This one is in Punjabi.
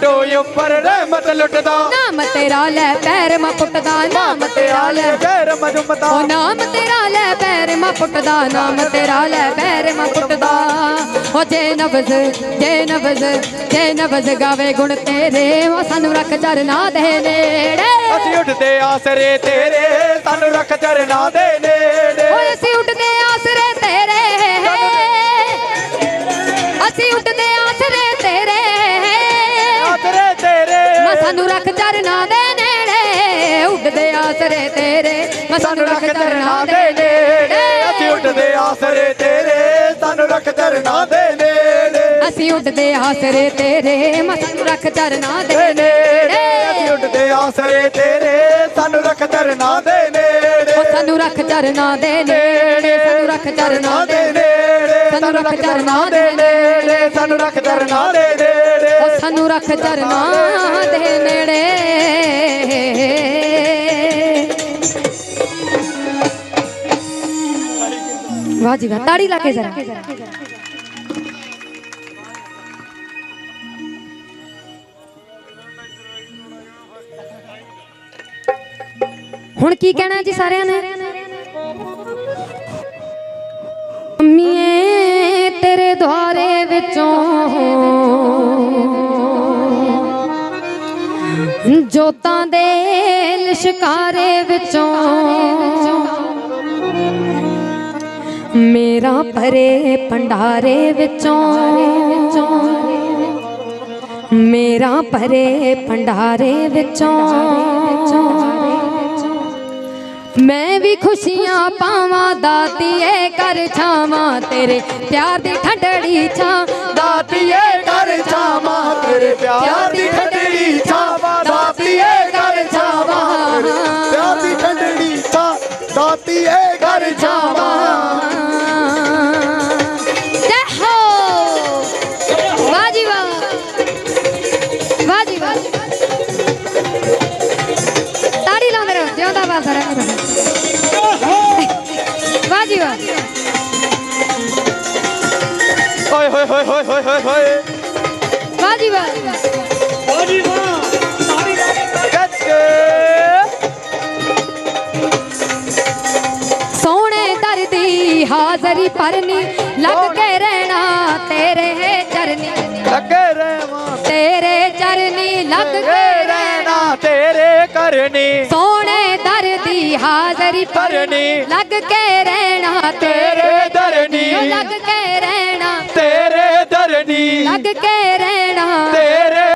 ਡੋਡੋ ਉੱਪਰ ਰਹਿਮਤ ਲੁੱਟਦਾ। ਨਾਮ ਤੇਰਾ ਲੈ ਪੈਰ ਮਾ ਪੁੱਟਦਾ ਨਾਮ ਤੇਰਾ ਲੈ ਗੈਰ ਮਜੁਮਤਾ ਉਹ ਨਾਮ ਤੇਰਾ ਲੈ ਪੈਰ ਮਾ ਪੁੱਟਦਾ ਨਾਮ ਤੇਰਾ ਲੈ ਪੈਰ ਮਾ ਪੁੱਟਦਾ। ਉਹ ਜੇ ਨਬਜ਼ ਜੇ ਨਬਜ਼ ਜੇ ਨਬਜ਼ ਗਾਵੇ ਗੁਣ ਤੇਰੇ ਉਹ ਸਾਨੂੰ ਰੱਖ ਚਰਨਾ ਦੇ ਨੇੜੇ। ਅਸੀਂ ਉੱਠਦੇ ਆਸਰੇ ਤੇਰੇ ਸਾਨੂੰ ਰੱਖ ਚਰਨਾ ਦੇ ਨੇੜੇ। ਸਾਨੂੰ ਰੱਖ ਚਰਨਾ ਦੇ ਨੇੜੇ ਉੱਡਦੇ ਆਸਰੇ ਤੇਰੇ। ਮੈਂ ਸਾਨੂੰ ਰੱਖ ਚਰਨਾ ਦੇ ਨੇੜੇ। ਅਸੀਂ ਉੱਠਦੇ ਆਸਰੇ ਤੇਰੇ ਸਾਨੂੰ ਰੱਖ ਚਰਨਾ ਦੇ ਨੇੜੇ। ਅਸੀਂ ਉੱਡਦੇ ਆਸਰੇ ਤੇਰੇ ਮੈਂ ਸਾਨੂੰ ਰੱਖ ਚਰਨਾ ਦੇ ਨੇੜੇ। ਅਸੀਂ ਉੱਠਦੇ ਆਸਰੇ ਤੇਰੇ ਸਾਨੂੰ ਰੱਖ ਚਰਨਾ ਦੇ ਨੇੜੇ। ਸਾਨੂੰ ਰੱਖ ਚਰਨਾ ਦੇ ਨੇੜੇ ਸਾਨੂੰ ਰੱਖ ਚਰਨਾ ਦੇ ਨੇੜੇ। ਸਾਨੂੰ ਰੱਖ ਚਰਨਾ ਦੇ ਨੇੜੇ। ਸਾਨੂੰ ਰੱਖ ਚਰਨਾ ਦੇ ਨੇੜੇ ਸਾਨੂੰ ਰੱਖ ਚਰਨਾ ਦੇ ਨੇੜੇ। ਵਾਹ ਜੀ ਵਾਹ, ਤਾੜੀ ਲਾ ਕੇ ਜਰਾ। ਹੁਣ ਕੀ ਕਹਿਣਾ ਜੀ ਸਾਰਿਆਂ ਨੇ? ਅੰਮੀਏ ਤੇਰੇ ਦੁਆਰੇ ਵਿੱਚੋਂ ਜੋਤਾਂ ਦੇ ਲਿਸ਼ਕਾਰੇ ਵਿੱਚੋਂ। ਮੇਰਾ ਭਰੇ ਭੰਡਾਰੇ ਵਿੱਚੋਂ। ਮੇਰਾ ਭਰੇ ਭੰਡਾਰੇ ਵਿੱਚੋਂ। ਮੈਂ ਵੀ ਖੁਸ਼ੀਆਂ ਪਾਵਾਂ, ਦਾਤੀਏ ਕਰ ਛਾਵਾਂ ਤੇਰੇ ਪਿਆਰ ਦੀ ਠੰਡੜੀ ਛਾਂ। ਦਾਤੀਏ ਕਰ ਛਾਵਾਂ ਤੇਰੇ ਪਿਆਰ ਦੀ ਦਾਤੀਏ ਕਰ ਛਾਵਾਂ ਜੈ ਹੋ ਵਾਹ ਜੀ ਵਾਹ। ਵਾਹ ਜੀ ਵਾਹ। ਤਾੜੀ ਲਾਉਂਦੇ ਰਹੋ ਜਿਉਂਦਾ ਵਾ ਸਾਰਾ ਵਾਹ ਜੀ ਵਾਹ। ਓਏ ਹੋਏ ਹੋਏ ਹੋਏ ਹੋਏ ਹੋਏ। ਵਾਹ ਜੀ ਵਾਹ। ਦੀ ਹਾਜ਼ਰੀ ਭਰਨੀ ਲੱਗ ਕੇ ਰਹਿਣਾ ਤੇਰੇ ਚਰਨੀ। ਲੱਗੇ ਰਹਿਵਾਂ ਤੇਰੇ ਚਰਨੀ ਲੱਗ ਕੇ ਰਹਿਣਾ ਤੇਰੇ ਕਰਨੀ। ਸੋਹਣੇ ਦਰ ਦੀ ਹਾਜ਼ਰੀ ਭਰਨੀ ਲੱਗ ਕੇ ਰਹਿਣਾ ਤੇਰੇ ਤੇਰੇ